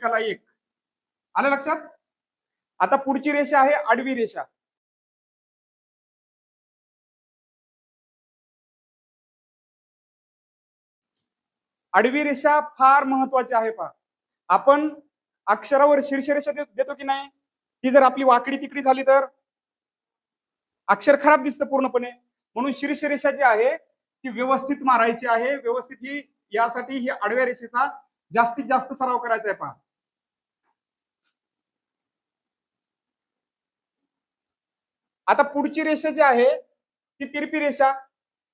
एकाला एक. आलं लक्षात? आता पुढची रेषा आहे आडवी रेषा. आडवी रेषा फार महत्वाची आहे पहा. आपण अक्षरावर शीर्षरेषा देतो की नाही? ती जर आपली वाकडी तिकडी झाली तर? अक्षर खराब दिसतं पूर्णपणे. म्हणून शीर्षरेषा जी आहे ती व्यवस्थित मारायची आहे. व्यवस्थित ही यासाठी ही आडव्या रेषेचा जास्तीत जास्त सराव करायचा आहे पहा. आता पुढची रेषा जी आहे ती तिरपी रेषा.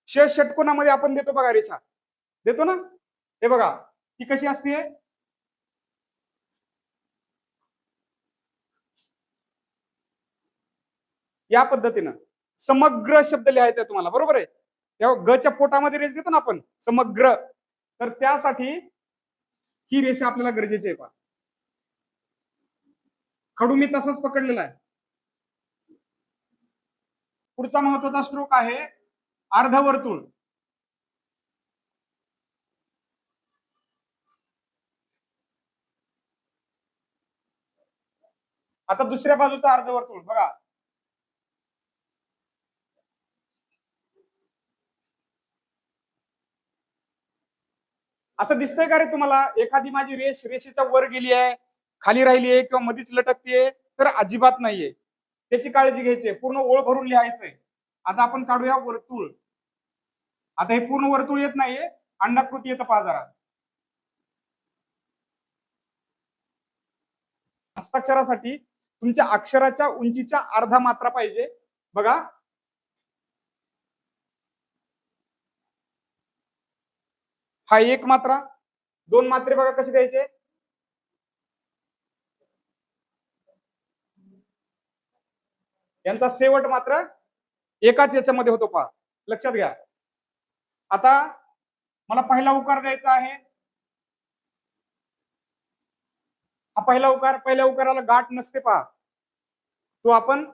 श षटकोनामध्ये आपण देतो बघा रेषा. देतो ना? हे बघा ती कशी असते? या पद्धतीनं. समग्र शब्द लिहायचा आहे तुम्हाला बरोबर आहे? तेव्हा गच्या पोटामध्ये रेष देतो ना आपण समग्र. तर त्यासाठी ही रेषा आपल्याला गरजेची आहे पा खडू मी तसाच पकडलेला आहे. पुढचा महत्त्वाचा स्ट्रोक आहे अर्धवर्तुळ. आता दुसऱ्या बाजूचा अर्धवर्तुळ बघा. असं दिसतंय का रे तुम्हाला? एखादी माझी रेष रेषेच्या वर गेली आहे खाली राहिली आहे किंवा मधीच लटकतीये तर अजिबात नाहीये. त्याची काळजी घ्यायची पूर्ण ओळ भरून लिहायचंय. आता आपण काढूया वर्तुळ. आता हे पूर्ण वर्तुळ येत नाहीये. अंडाकृती येतं बाजारात हस्ताक्षरासाठी तुमच्या अक्षराच्या उंचीच्या अर्धा मात्रा पाहिजे. बघा. हा एक मात्रा. दोन मात्रे बघा कसे द्यायचे? यांचा शेवट मात्र एकाच याच्यामध्ये होतो पहा. लक्षात घ्या. आता मला पहिला उकार द्यायचा आहे. हा पहिला उकार पहिल्या उकाराला गाठ नसते पहा. तो आपण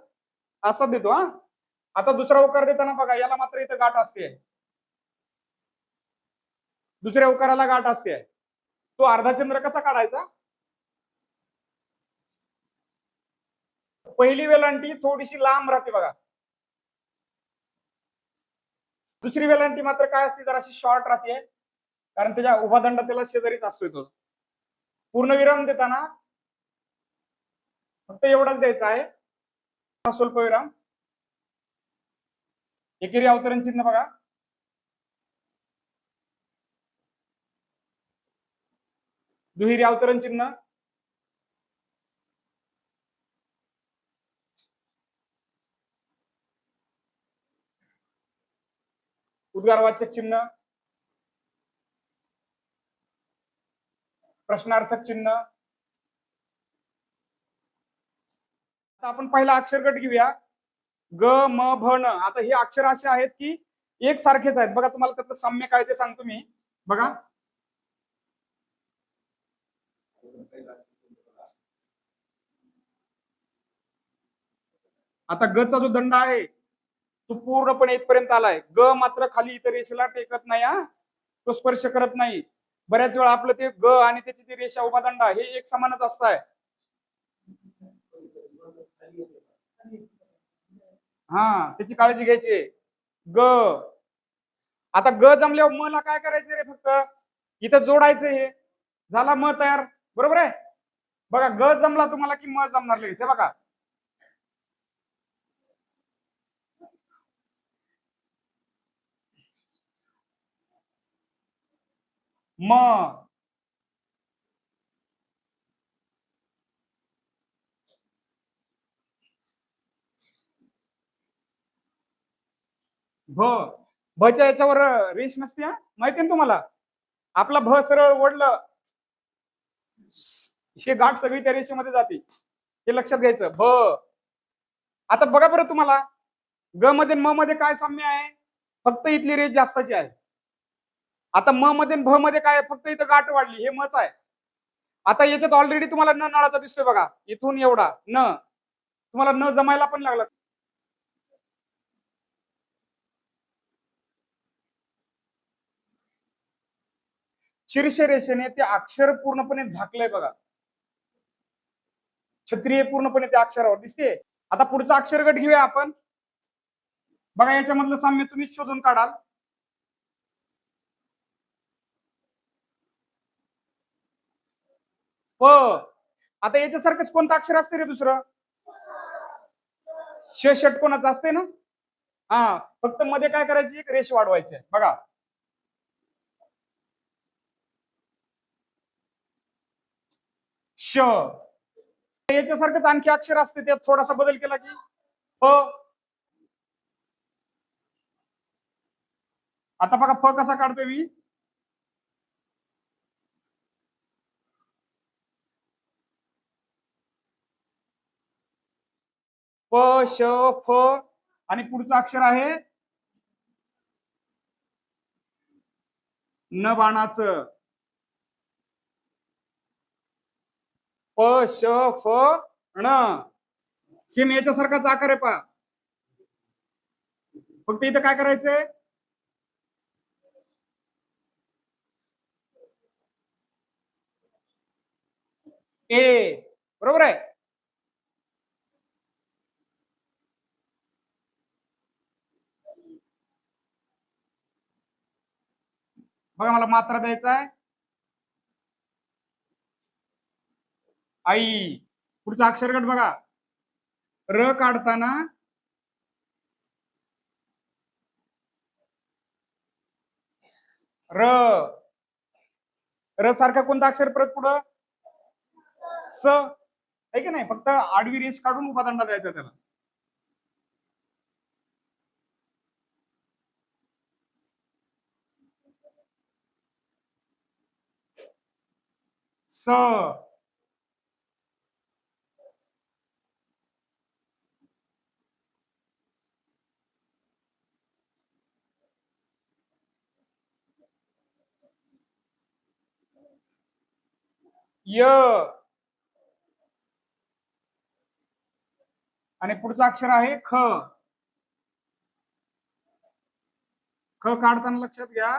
असा देतो हा. आता दुसरा उकार देताना बघा याला मात्र इथं गाठ असते. दुसऱ्या उकाराला गाठ असते. तो अर्धा चंद्र कसा काढायचा? पहिली वेलांटी थोडीशी लांब राहते बघा. दुसरी वेलांटी मात्र काय असते? जराशी शॉर्ट राहते. कारण त्याच्या उभा दंड त्याला शेजारीच असतोय तो. पूर्ण विराम देताना फक्त एवढाच द्यायचा आहे. हा स्वल्प विराम. एकेरी अवतरण चिन्ह बघा. दुहेरी अवतरण चिन्ह. उद्गारवाचक चिन्ह प्रश्नार्थक चिन्ह. आता आपण पहिला अक्षरगट घेऊया. ग म भ न आता हे अक्षर असे आहेत की एक सारखेच आहेत. बघा तुम्हाला त्यातलं साम्य काय ते सांगतो मी. बघा. आता ग चा जो दंड आहे तो पूर्णपणे इथपर्यंत आलाय. ग मात्र खाली इतर रेषेला टेकत नाही हा. तो स्पर्श करत नाही. बऱ्याच वेळा आपलं ते ग आणि त्याची ती रेषा उभादंड हे एक समानच असताय. हा त्याची काळजी घ्यायची. ग. आता ग जमल्यावर मला काय करायचं रे फक्त? इथं जोडायचं हे. झाला म तयार. बरोबर आहे? बघा ग जमला तुम्हाला की म जमणार लगेच? बघा. म. भ. भच्या याच्यावर रेष नसते हा? माहिती ना तुम्हाला? आपला भ सरळ ओढलं हे गाठ सगळी त्या रेषेमध्ये जाते. हे लक्षात घ्यायचं. भ. आता बघा बरं तुम्हाला. ग मध्ये म मध्ये काय साम्य आहे? फक्त इथली रेष जास्तची आहे. आता म मध्ये भ मध्ये काय फक्त इथं गाठ वाढली हे मच आहे. आता याच्यात ऑलरेडी तुम्हाला न नळाचा दिसतोय बघा. इथून एवढा न. तुम्हाला न जमायला पण लागला. शीर्ष रेषेने ते अक्षर पूर्णपणे झाकलंय बघा. क्षत्रिय पूर्णपणे त्या अक्षरावर दिसते. आता पुढचा अक्षर गट घेऊया आपण. बघा याच्यामधलं साम्य तुम्हीच शोधून काढाल. प आता याच्यासारखंच कोणतं अक्षर असते रे दुसरं? श षटकोनाचं असते ना? हा फक्त मध्ये काय करायची? एक रेष वाढवायची बघा. श. याच्यासारखंच आणखी अक्षर असते त्यात थोडासा बदल केला की. प. आता बघा फ कसा काढतोय मी? प श फ आणि पुढचं अक्षर आहे न बाणाचं प श फ ण. सेम याच्यासारखाच आकार आहे पा. फक्त इथं काय करायचंय? ए. बरोबर आहे? बघा मला मात्रा द्यायचा आहे. आई पुढचा अक्षरगट बघा. र काढताना र. र सारखा कोणता अक्षर परत पुढं? स. आहे की नाही? फक्त आडवी रेष काढून उपादंडा द्यायचा त्याला. स. य. आणि पुढचं अक्षर आहे ख. ख काढताना लक्षात घ्या.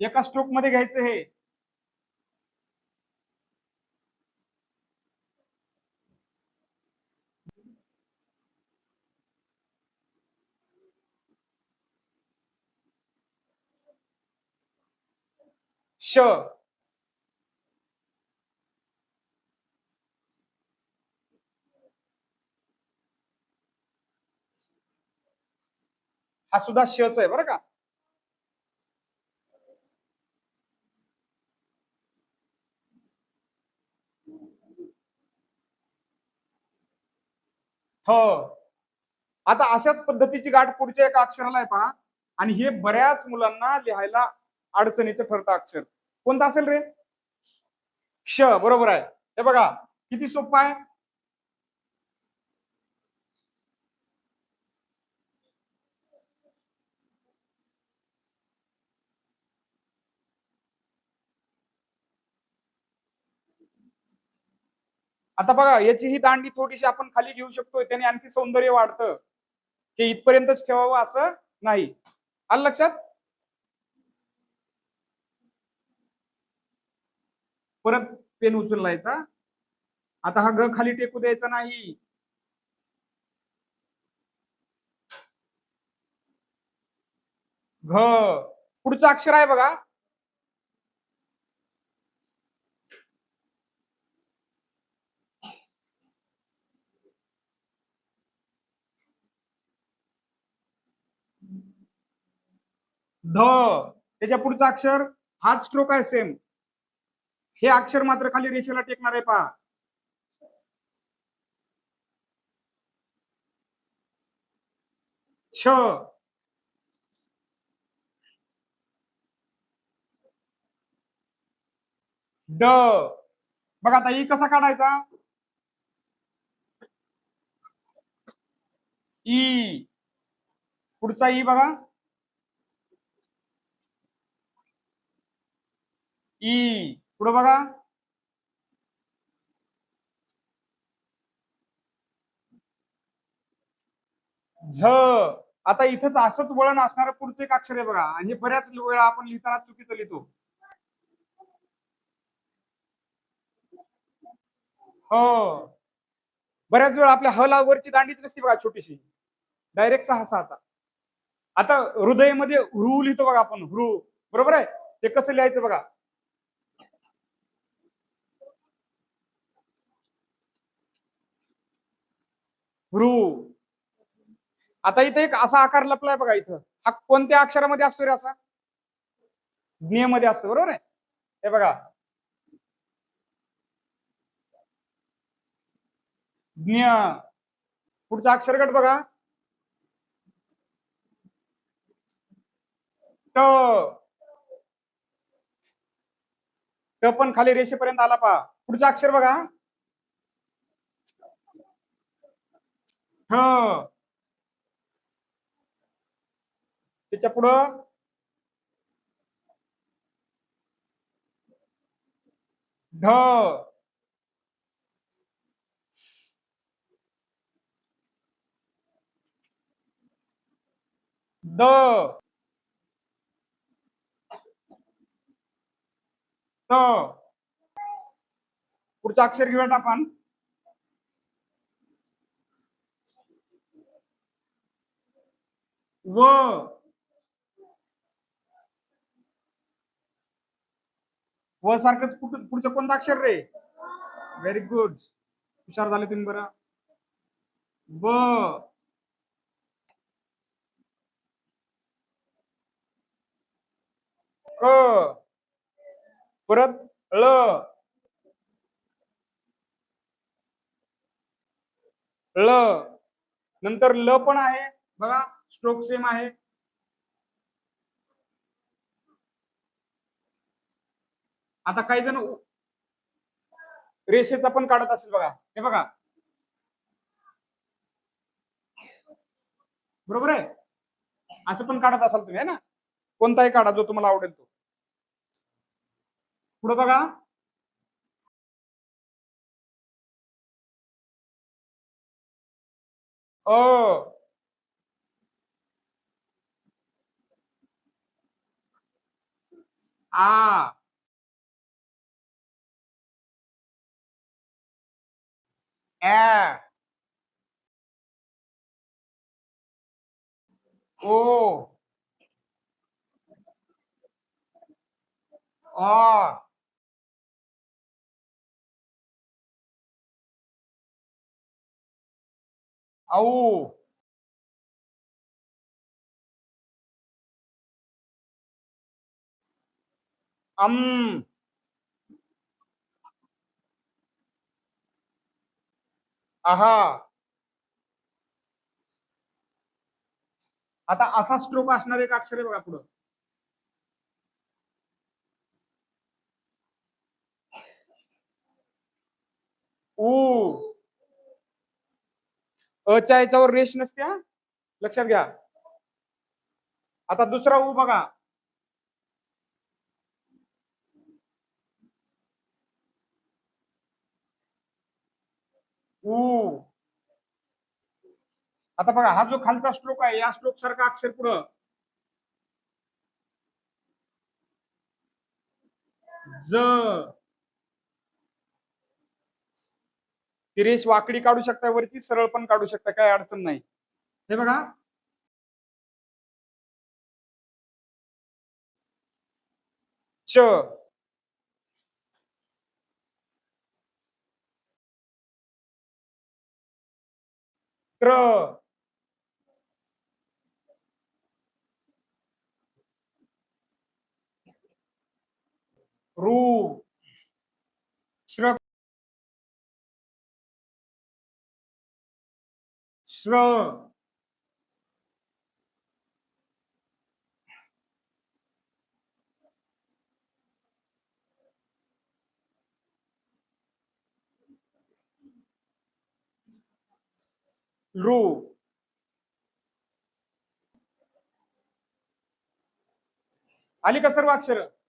एका स्ट्रोकमध्ये घ्यायचं हे. श. हा सुद्धा शच आहे बरं का? थ. आता अशाच पद्धतीची गाठ पुढच्या एका अक्षराला आहे पहा. आणि हे बऱ्याच मुलांना लिहायला अडचणीचं ठरतं अक्षर. कोणता असेल रे? क्ष बरोबर आहे. हे बघा किती सोपं आहे? आता बघा याची ही दांडी थोडीशी आपण खाली घेऊ शकतोय. त्याने आणखी सौंदर्य वाढतं. की इथपर्यंतच ठेवावं असं नाही. आलं लक्षात? परत पेन उचलायचा. आता हा ग खाली टेकू द्यायचा नाही. घ. पुढचं अक्षर आहे बघा. ध. त्याच्या पुढचं अक्षर हाच स्ट्रोक आहे सेम हे अक्षर मात्र खाली रेषेला टेकणार आहे पहा. छ. ड. बघा आता ई कसा काढायचा? ई. पुढचा ई बघा. ई. पुढे बघा. झ. आता इथंच असंच वळण असणार पुढचं एक अक्षर आहे बघा. आणि बऱ्याच वेळा आपण लिहिताना चुकीचं लिहितो. हो. बऱ्याच वेळा आपल्या हलावरची दांडीच नसते बघा छोटीशी. डायरेक्ट सहा सहाचा आता हृदयमध्ये ह्रू लिहितो बघा आपण. हृ. बरोबर आहे? ते कसं लिहायचं बघा? भ्रू. आता इथे एक असा आकार लपलाय बघा इथं. हा कोणत्या अक्षरामध्ये असतो रे असा? ज्ञेमध्ये असतो बरोबर आहे? हे बघा. ज्ञ पुढचा अक्षरगट बघा. ट. ट पण खाली रेषेपर्यंत आला पहा. पुढचा अक्षर बघा. त्याच्या पुढं? ढ. द. त पुढचं अक्षर घेऊयात आपण. व. व सारखंच पुढचं कोणतं अक्षर रे? व्हेरी गुड हुशार झाले तुम्ही बरं. ब क. परत ळ ळ नंतर ल पण आहे. बघा. स्ट्रोक सेम आहे. आता काही जण रेषेचा पण काढत असेल बघा. हे बघा. बरोबर आहे? असं पण काढत असाल तुम्ही है ना? कोणताही काढा जो तुम्हाला आवडेल तो. पुढे बघा. ओ! Ah. Oh. Oh. अम आहा. आता असा स्ट्रोक असणार एक अक्षर आहे बघा पुढं. ऊ अच्या याच्यावर रेष नसत्या लक्षात घ्या. आता दुसरा ऊ बघा. ऊ आता बघा हा जो खालचा श्लोक आहे या श्लोक सारखा अक्षर पुढं. ज. ती रेष वाकडी काढू शकता वरची सरळ पण काढू शकता काय अडचण नाही. हे बघा. च. त्र रू श्र श्र रू. आली का सर्व अक्षर?